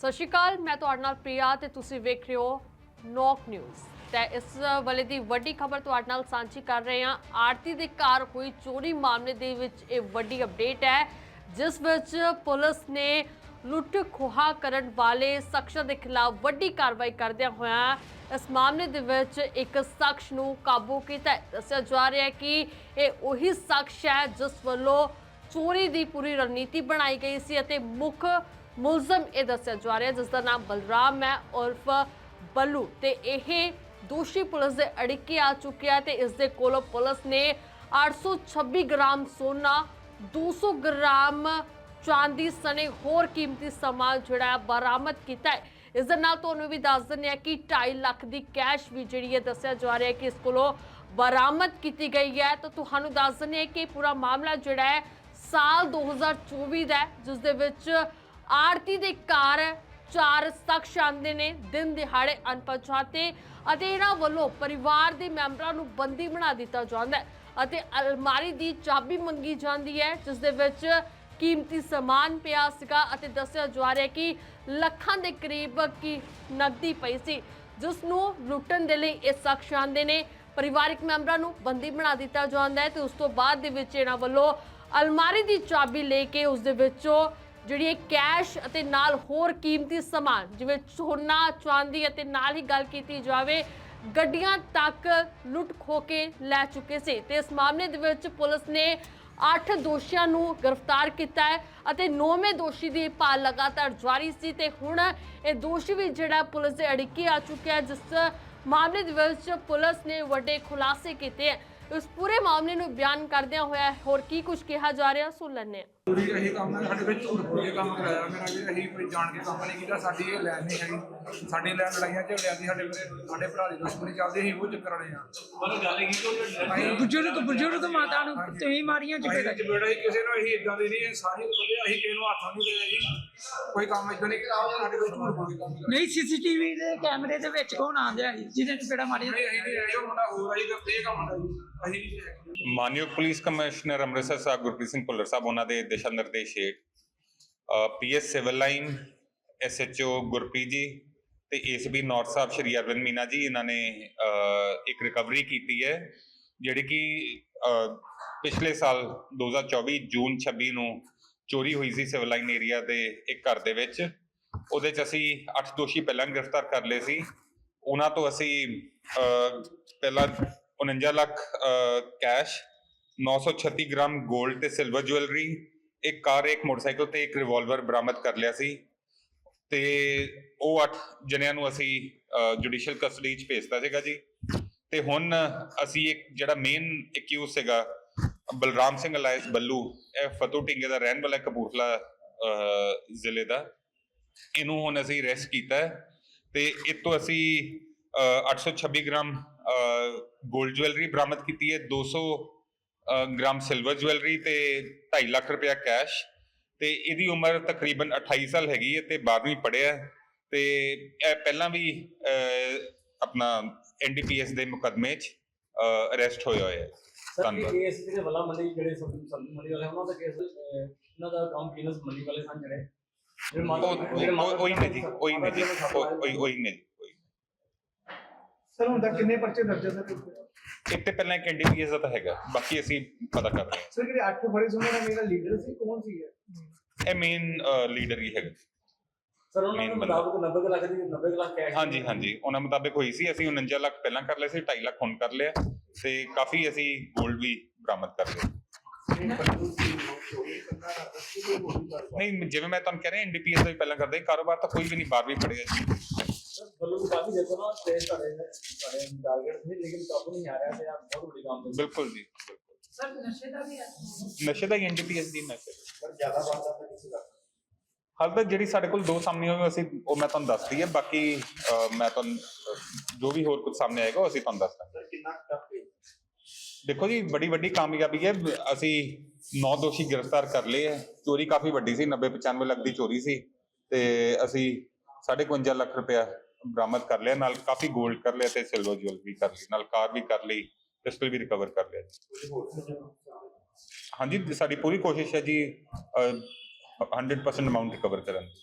ਸਤਿ ਸ਼੍ਰੀ ਅਕਾਲ, ਮੈਂ ਤੁਹਾਡੇ ਨਾਲ ਪ੍ਰਿਆ ਤੇ ਤੁਸੀਂ ਵੇਖ ਰਹੇ ਹੋ ਨੌਕ ਨਿਊਜ਼। ਤੇ ਇਸ ਵੇਲੇ ਦੀ ਵੱਡੀ ਖਬਰ ਤੁਹਾਡੇ ਨਾਲ ਸਾਂਝੀ ਕਰ ਰਹੇ ਹਾਂ। ਆਰਤੀ ਦੇ ਘਰ ਹੋਈ ਚੋਰੀ ਮਾਮਲੇ ਦੇ ਵਿੱਚ ਇਹ ਵੱਡੀ ਅਪਡੇਟ ਹੈ, ਜਿਸ ਵਿੱਚ ਪੁਲਿਸ ਨੇ ਲੁੱਟ ਖੋਹਾ ਕਰਨ ਵਾਲੇ ਸ਼ਖਸਾਂ ਦੇ ਖਿਲਾਫ ਵੱਡੀ ਕਾਰਵਾਈ ਕਰਦਿਆਂ ਹੋਇਆਂ ਇਸ ਮਾਮਲੇ ਦੇ ਵਿੱਚ ਇੱਕ ਸ਼ਖਸ ਨੂੰ ਕਾਬੂ ਕੀਤਾ। ਦੱਸਿਆ ਜਾ ਰਿਹਾ ਹੈ ਕਿ ਇਹ ਉਹੀ ਸ਼ਖਸ ਹੈ, ਜਿਸ ਵੱਲੋਂ ਚੋਰੀ ਦੀ ਪੂਰੀ ਰਣਨੀਤੀ ਬਣਾਈ ਗਈ ਸੀ ਅਤੇ ਮੁੱਖ ਮੁਲਜ਼ਮ ਇਹ ਦੱਸਿਆ ਜਾ ਰਿਹਾ ਜਿਸ ਦਾ ਨਾਮ ਬਲਰਾਮ ਹੈ, ਉਰਫ ਬੱਲੂ। ਤੇ ਇਹ ਦੋਸ਼ੀ ਪੁਲਿਸ ਦੇ ਅੜਿੱਕੇ ਆ ਚੁੱਕਿਆ ਤੇ ਇਸ ਦੇ ਕੋਲੋਂ ਪੁਲਿਸ ਨੇ 826 ਗ੍ਰਾਮ ਸੋਨਾ 200 ਗ੍ਰਾਮ ਚਾਂਦੀ ਸਣੇ ਹੋਰ ਕੀਮਤੀ ਸਮਾਨ ਜਿਹੜਾ ਬਰਾਮਦ ਕੀਤਾ ਹੈ। ਇਸ ਦੇ ਨਾਲ ਤੁਹਾਨੂੰ ਵੀ ਦੱਸ ਦਿੰਦੇ ਹਾਂ ਕਿ 2.5 ਲੱਖ ਦੀ ਕੈਸ਼ ਵੀ ਜਿਹੜੀ ਹੈ ਦੱਸਿਆ ਜਾ ਰਿਹਾ ਕਿ ਇਸ ਕੋਲੋਂ ਬਰਾਮਦ ਕੀਤੀ ਗਈ ਹੈ। ਤਾਂ ਤੁਹਾਨੂੰ ਦੱਸ ਦਿੰਦੇ ਹਾਂ ਕਿ ਪੂਰਾ ਮਾਮਲਾ ਜਿਹੜਾ ਹੈ, ਸਾਲ 2024 ਦਾ ਜਿਸ ਦੇ ਵਿੱਚ ਆਰਤੀ ਦੇ ਘਰ ਚਾਰ ਸ਼ਖਸ ਆਉਂਦੇ ਨੇ, ਦਿਨ ਦਿਹਾੜੇ ਅਣਪਛਾਤੇ ਅਤੇ ਇਹਨਾਂ ਵੱਲੋਂ ਪਰਿਵਾਰ ਦੇ ਮੈਂਬਰਾਂ ਨੂੰ ਬੰਦੀ ਬਣਾ ਦਿੱਤਾ ਜਾਂਦਾ ਹੈ ਅਤੇ ਅਲਮਾਰੀ ਦੀ ਚਾਬੀ ਮੰਗੀ ਜਾਂਦੀ ਹੈ, ਜਿਸ ਦੇ ਵਿੱਚ ਕੀਮਤੀ ਸਮਾਨ ਪਿਆ ਸੀਗਾ ਅਤੇ ਦੱਸਿਆ ਜਾ ਰਿਹਾ ਕਿ ਲੱਖਾਂ ਦੇ ਕਰੀਬ ਕੀ ਨਕਦੀ ਪਈ ਸੀ, ਜਿਸ ਨੂੰ ਲੁੱਟਣ ਦੇ ਲਈ ਇਹ ਸ਼ਖਸ ਆਉਂਦੇ ਨੇ। ਪਰਿਵਾਰਿਕ ਮੈਂਬਰਾਂ ਨੂੰ ਬੰਦੀ ਬਣਾ ਦਿੱਤਾ ਜਾਂਦਾ ਹੈ ਤੇ ਉਸ ਤੋਂ ਬਾਅਦ ਦੇ ਵਿੱਚ ਇਹਨਾਂ ਵੱਲੋਂ ਅਲਮਾਰੀ ਦੀ ਚਾਬੀ ਲੈ ਕੇ ਉਸ ਦੇ ਵਿੱਚੋਂ ਜਿਹੜੀ ਕੈਸ਼ ਅਤੇ ਨਾਲ ਹੋਰ ਕੀਮਤੀ ਸਮਾਨ, ਜਿਵੇਂ ਸੋਨਾ, ਚਾਂਦੀ ਅਤੇ ਨਾਲ ਹੀ ਗੱਲ ਕੀਤੀ ਜਾਵੇ, ਗੱਡੀਆਂ ਤੱਕ ਲੁੱਟ ਖੋ ਕੇ ਲੈ ਚੁੱਕੇ ਸੀ। ਤੇ ਇਸ ਮਾਮਲੇ ਦੇ ਵਿੱਚ ਪੁਲਿਸ ਨੇ 8 ਦੋਸ਼ੀਆਂ ਨੂੰ ਗ੍ਰਿਫਤਾਰ ਕੀਤਾ ਹੈ ਅਤੇ 9ਵੇਂ ਦੋਸ਼ੀ ਦੀ ਭਾਲ ਲਗਾਤਾਰ ਜਾਰੀ ਸੀ ਤੇ ਹੁਣ ਇਹ ਦੋਸ਼ੀ ਵੀ ਜਿਹੜਾ ਪੁਲਿਸ ਦੇ ਅੜਿੱਕੇ ਆ ਚੁੱਕਿਆ ਹੈ, ਜਿਸ ਮਾਮਲੇ ਦੇ ਵਿੱਚ ਪੁਲਿਸ ਨੇ ਵੱਡੇ ਖੁਲਾਸੇ ਕੀਤੇ ਹੈ। ਇਸ ਪੂਰੇ ਮਾਮਲੇ ਨੂੰ ਬਿਆਨ ਕਰਦਿਆਂ ਹੋਇਆ ਹੋਰ ਕੀ ਕੁਝ ਕਿਹਾ ਜਾ ਰਿਹਾ, ਸੁਣ ਲੈਂਦੇ ਪੂਰੀ ਇਹੀ ਕੰਮ ਹੈ ਸਾਡੇ ਵਿੱਚ ਝੂਠ ਬੋਲ ਕੇ ਕੰਮ ਕਰਾਇਆ ਮੇਰਾ ਵੀ ਅਸੀਂ ਕੋਈ ਜਾਣ ਕੇ ਕੰਮ ਨਹੀਂ ਕੀਤਾ ਸਾਡੀ ਇਹ ਲੈਣ ਨਹੀਂ ਹੈਗੀ। ਸਾਡੀ ਲੈਣ ਲੜਾਈਆਂ ਝਗੜਿਆਂ ਦੀ ਸਾਡੇ ਮੇਰੇ ਸਾਡੇ ਭਰਾ ਦੀ ਦੁਸ਼ਮਣੀ ਚੱਲਦੀ ਸੀ ਉਹ ਚੱਕਰ ਵਾਲੇ ਆ ਮਤਲਬ ਗੱਲ ਕੀ ਕਿ ਬਜ਼ੁਰਗ ਬਜ਼ੁਰਗ ਮਾਤਾ ਨੂੰ ਤੁਸੀਂ ਮਾਰੀਆਂ ਚਪੇੜਾ ਚਪੇੜਾ ਹੀ ਕਿਸੇ ਨੂੰ ਅਸੀਂ ਇਦਾਂ ਦੇ ਨਹੀਂ ਇਹ ਸਾਰੇ ਬੰਦੇ ਅਸੀਂ ਕਿਸੇ ਨੂੰ ਹੱਥ ਨਹੀਂ ਦੇਣਾ ਜੀ। ਕੋਈ ਕੰਮ ਇਦਾਂ ਨਹੀਂ ਕੀਤਾ ਸਾਡੇ ਕੋਈ ਝੂਠ ਬੋਲ ਕੇ ਕੰਮ ਨਹੀਂ ਸੀਸੀਟੀਵੀ ਦੇ ਕੈਮਰੇ ਦੇ ਵਿੱਚ ਕੌਣ ਆਂਦਿਆ ਜਿਹਨੇ ਚਪੇੜਾ ਮਾਰੀਆਂ ਨਹੀਂ ਅਸੀਂ ਨਹੀਂ ਇਹ ਮੁੰਡਾ ਹੋਰ ਆਈ ਕਰਦੇ ਇਹ ਕੰਮ ਹੁੰਦਾ ਜੀ। ਅਸੀਂ। ਮਾਨਯੋਗ ਪੁਲਿਸ ਕਮਿਸ਼ਨਰ ਅੰਮ੍ਰਿਤਸਰ ਸਾਹਿਬ ਗੁਰਪ੍ਰੀਤ ਸਿੰਘ ਭੁੱਲਰ ਸਾਹਿਬ ਉਹਨਾਂ ਦੇ ਦਿਸ਼ਾ ਨਿਰਦੇਸ਼ ਹੇਠ PS civil line SHO Gurpreet ji ਤੇ ਏਸਬੀ ਨਾਰਥ ਸਾਹਿਬ ਸ਼੍ਰੀ ਅਰਵਿੰਦ ਮੀਨਾ ਜੀ, ਇਹਨਾਂ ਨੇ ਇੱਕ ਰਿਕਵਰੀ ਕੀਤੀ ਹੈ, ਜਿਹੜੀ ਕਿ ਪਿਛਲੇ ਸਾਲ 2024 ਜੂਨ 26 ਨੂੰ ਚੋਰੀ ਹੋਈ ਸੀ ਸਿਵਲ ਲਾਈਨ ਏਰੀਆ ਦੇ ਇੱਕ ਘਰ ਦੇ ਵਿੱਚ। ਉਹਦੇ ਚ ਅਸੀਂ 8 ਦੋਸ਼ੀ ਪਹਿਲਾਂ ਗ੍ਰਿਫਤਾਰ ਕਰ ਲਏ ਸੀ। ਉਹਨਾਂ ਤੋਂ ਅਸੀਂ ਪਹਿਲਾਂ 49 ਲੱਖ ਕੈਸ਼ 936 ਗ੍ਰਾਮ 골ਡ ਤੇ ਸਿਲਵਰ ਜੁਐਲਰੀ ਇੱਕ ਕਾਰ ਇੱਕ ਮੋਟਰਸਾਈਕਲ ਤੇ ਇੱਕ ਰਿਵਾਲਵਰ ਬਰਾਮਦ ਕਰ ਲਿਆ ਸੀ ਤੇ ਉਹ 8 ਜਣਿਆਂ ਨੂੰ ਅਸੀਂ ਜੁਡੀਸ਼ੀਅਲ ਕਸਟਡੀ ਚ ਭੇਜਤਾ ਸੀਗਾ ਜੀ। ਤੇ ਹੁਣ ਅਸੀਂ ਇੱਕ ਜਿਹੜਾ ਮੇਨ ਐਕਿਊਜ਼ ਸੀਗਾ ਬਲਰਾਮ ਸਿੰਘ ਅਲਾਇਸ ਬੱਲੂ ਇਹ ਫਤੂ ਢਿੰਗੇ ਦਾ ਰਹਿਣ ਵਾਲਾ ਕਪੂਰਥਲਾ ਜ਼ਿਲ੍ਹੇ ਦਾ ਇਹਨੂੰ ਹੁਣ ਅਸੀਂ ਅਰੈਸਟ ਕੀਤਾ ਤੇ ਇਹ ਤੋਂ ਅਸੀਂ ਅਹ, 826 ਗ੍ਰਾਮ 골ਡ ਜੁਐਲਰੀ ਬਰਾਮਦ ਕੀਤੀ ਹੈ 200 ਅਹ, ਗ੍ਰਾਮ ਸਿਲਵਰ ਜੁਐਲਰੀ ਤੇ 2.5 ਲੱਖ ਰੁਪਇਆ ਕੈਸ਼ ਤੇ ਇਹਦੀ ਉਮਰ ਤਕਰੀਬਨ 28 ਸਾਲ ਹੈਗੀ ਹੈ ਤੇ 12ਵੀਂ ਪੜ੍ਹਿਆ ਹੈ ਤੇ ਇਹ ਪਹਿਲਾਂ ਵੀ ਆਪਣਾ ਐਨਡੀਪੀਐਸ ਦੇ ਮੁਕਦਮੇ 'ਚ ਅਰੈਸਟ ਹੋਇਆ ਹੋਇਆ ਹੈ। ਧੰਨਵਾਦ। ਕੇਸ ਜਿਹੜੇ ਵੱਲਾ ਮੰਡੀ ਜਿਹੜੇ ਸਬਜ਼ੀ ਮੰਡੀ ਵਾਲੇ ਉਹਨਾਂ ਦਾ ਕੇਸ ਉਹਨਾਂ ਦਾ ਕੰਮ ਬਿਜ਼ਨਸ ਮੰਡੀ ਵਾਲੇ ਸਨ ਜਿਹੜੇ? ਉਹ ਉਹ- ਉਹੀ ਨੇ ਜੀ ਉਹੀ ਨੇ ਜੀ ਉਹ- ਉਹੀ ਉਹੀ ਨੇ। ਸਰ ਹੁਣ ਤੱਕ ਕਿੰਨੇ ਪਰਚੇ ਦਰਜ ਹੈ ਸਰ? ਇੱਕ ਤੇ ਪਹਿਲਾਂ ਇੱਕ ਐਨਡੀਪੀਐਸ ਦਾ ਤਾਂ ਹੈਗਾ ਬਾਕੀ ਅਸੀਂ ਪਤਾ ਕਰ ਰਹੇ ਹਾਂ। ਸਰ ਜਿਹੜੇ ਅੱਠ ਬੜੇ ਸੁਣੋ ਦਾ ਮੇਰਾ ਲੀਡਰ ਸੀ ਕੌਣ ਸੀ ਇਹ? ਇਹ ਮੇਨ ਲੀਡਰ ਹੀ ਹੈਗਾ। ਸਰ ਉਹਨਾਂ ਦੇ। ਮੁਤਾਬਕ 90 ਕੁ ਲੱਖ ਦੀ 90 ਕੁ ਲੱਖ ਕੈਸ਼ ਹਾਂਜੀ ਹਾਂਜੀ। ਉਹਨਾਂ ਮੁਤਾਬਿਕ ਹੋਈ ਸੀ ਅਸੀਂ 49 ਲੱਖ ਪਹਿਲਾਂ ਕਰ ਲਏ ਸੀ 2.5 ਲੱਖ ਹੁਣ ਕਰ ਲਿਆ। ਤੇ ਕਾਫੀ ਅਸੀਂ 골ਡ ਵੀ ਬਰਾਮਦ ਕਰ ਲਿਆ ਨਹੀਂ ਜਿਵੇਂ ਮੈਂ ਤੁਹਾਨੂੰ ਕਹਿ ਰਿਹਾ ਐਨਡੀਪੀਐਸ ਦਾ ਵੀ ਪਹਿਲਾਂ ਕਰਦੇ ਕਾਰੋਬਾਰ ਤਾਂ ਕੋਈ ਵੀ ਨਹੀਂ ਬਾਹਰ ਵੀ ਜੀ। ਵੱਲੋਂ ਵੀ ਕਾਫੀ ਦੇਖੋ ਨਾ ਤੇ ਤੁਹਾਡੇ ਤੁਹਾਡੇ ਟਾਰਗੇਟ ਸੀ ਲੇਕਿਨ ਕਾਬੂ ਨਹੀਂ ਆ ਰਿਹਾ ਤੇ ਆਪ ਬਹੁਤ ਵੱਡੀ ਕੰਮ ਦੇ ਬਿਲਕੁਲ ਜੀ ਸਰ ਨਸ਼ੇ ਦਾ ਵੀ ਨਸ਼ੇ ਦਾ ਐਨਡੀਪੀਐਸ ਦੀ ਨਸ਼ੇ। ਦਾ। ਪਰ ਜ਼ਿਆਦਾ ਬਾਤ ਤਾਂ ਕਿਸੇ ਦਾ। ਹਾਲ ਤੱਕ ਜਿਹੜੀ ਸਾਡੇ ਕੋਲ ਦੋ ਸਾਹਮਣੇ ਹੋਏ ਅਸੀਂ ਉਹ ਮੈਂ ਤੁਹਾਨੂੰ ਦੱਸਦੀ ਹੈ ਬਾਕੀ ਮੈਂ ਤੁਹਾਨੂੰ ਜੋ ਵੀ ਹੋਰ ਕੁਝ ਸਾਹਮਣੇ ਆਏਗਾ ਉਹ ਅਸੀਂ ਤੁਹਾਨੂੰ ਦੱਸ ਦਾਂਗੇ। ਸਰ ਕਿੰਨਾ ਟਫ ਹੈ? ਦੇਖੋ ਜੀ ਬੜੀ ਵੱਡੀ ਕਾਮਯਾਬੀ ਹੈ ਅਸੀਂ 9 ਦੋਸ਼ੀ ਗ੍ਰਿਫਤਾਰ ਕਰ ਲਏ ਹੈ। ਚੋਰੀ ਕਾਫੀ ਵੱਡੀ ਸੀ 90 95 ਲੱਖ ਦੀ ਚੋਰੀ ਸੀ ਤੇ ਅਸੀਂ 55 ਲੱਖ ਰੁਪਇਆ ਬਰਾਮਦ ਕਰ ਲਿਆ ਨਾਲ ਕਾਫੀ 골ਡ ਕਰ ਲਿਆ ਤੇ ਸਿਲਵਰ ਜੁਐਲਰੀ ਕਰ ਲਈ ਨਾਲ ਕਾਰ ਵੀ ਕਰ ਲਈ ਪਿਸਟਲ ਵੀ ਰਿਕਵਰ ਕਰ ਲਿਆ ਜੀ। ਹਾਂਜੀ ਸਾਡੀ ਪੂਰੀ ਕੋਸ਼ਿਸ਼ ਹੈ ਜੀ ਅਹ, 100% ਅਮਾਉਂਟ ਰਿਕਵਰ ਕਰਨ ਦੀ